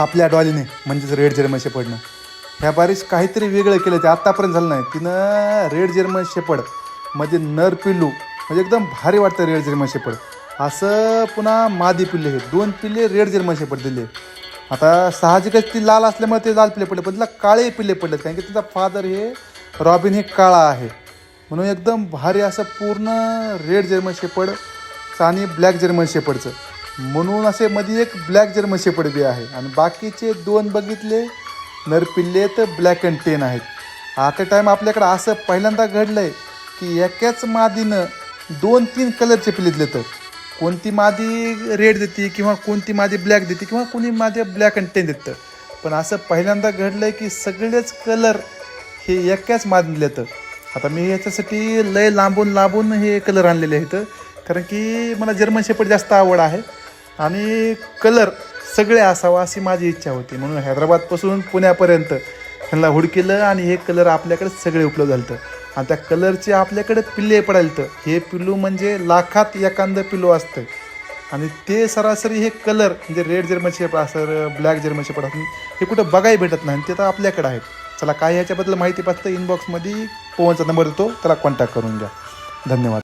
आपल्या डॉलीने म्हणजेच red German शेपडनं ह्या बारीस काहीतरी वेगळं केलं ते आत्तापर्यंत झालं नाही. तिनं रेड जर्मन शेपड म्हणजे नर पिल्लू म्हणजे एकदम भारी वाटतं रेड जर्मन शेपड असं पुन्हा मादी पिल्ले हे दोन पिल्ले रेड जर्मन शेपड दिले. आता साहजिकच ती लाल असल्यामुळे ते लाल पिल्ले पडले पण तिला काळे पिल्ले पडलेत कारण की तिचा फादर हे रॉबिन हे काळा आहे. म्हणून एकदम भारी असं पूर्ण रेड जर्मन शेपड आणि ब्लॅक जर्मन शेपडचं म्हणून असे मध्ये एक ब्लॅक जर्मन शेपड बी आहे. आणि बाकीचे दोन बघितले नरपिल्ले तर ब्लॅक अँड टेन आहेत. आता टाईम आपल्याकडं असं पहिल्यांदा घडलं आहे की एकाच मादीनं दोन तीन कलरचे पिल्ले दिले तर कोणती मादी रेड देते किंवा कोणती मादी ब्लॅक देते किंवा कोणी मादी ब्लॅक अँड टेन देतं. पण असं पहिल्यांदा घडलं आहे की सगळेच कलर हे एकाच मादीनं दिले तर आता मी ह्याच्यासाठी लय लांबून लांबून हे कलर आणलेले आहेत. कारण की मला जर्मन शेपट जास्त आवड आहे. आणि कलर सगळे असावा अशी माझी इच्छा होती. म्हणून हैदराबादपासून पुण्यापर्यंत ह्यांना हुडकिलं आणि हे कलर आपल्याकडे सगळे उपलब्ध झालं आणि त्या कलरचे आपल्याकडे पिल्ले पडायला तर हे पिल्लू म्हणजे लाखात एखादं पिल्लू असतं. आणि ते सरासरी हे कलर म्हणजे रेड जर्मन शेप असं ब्लॅक जर्मन शेप असं हे कुठं बघायला भेटत नाही. आणि ते तर आपल्याकडे आहेत. चला काय ह्याच्याबद्दल माहिती पाहिजे इनबॉक्समध्ये पोहनचा नंबर देतो. त्याला कॉन्टॅक्ट करून घ्या. धन्यवाद.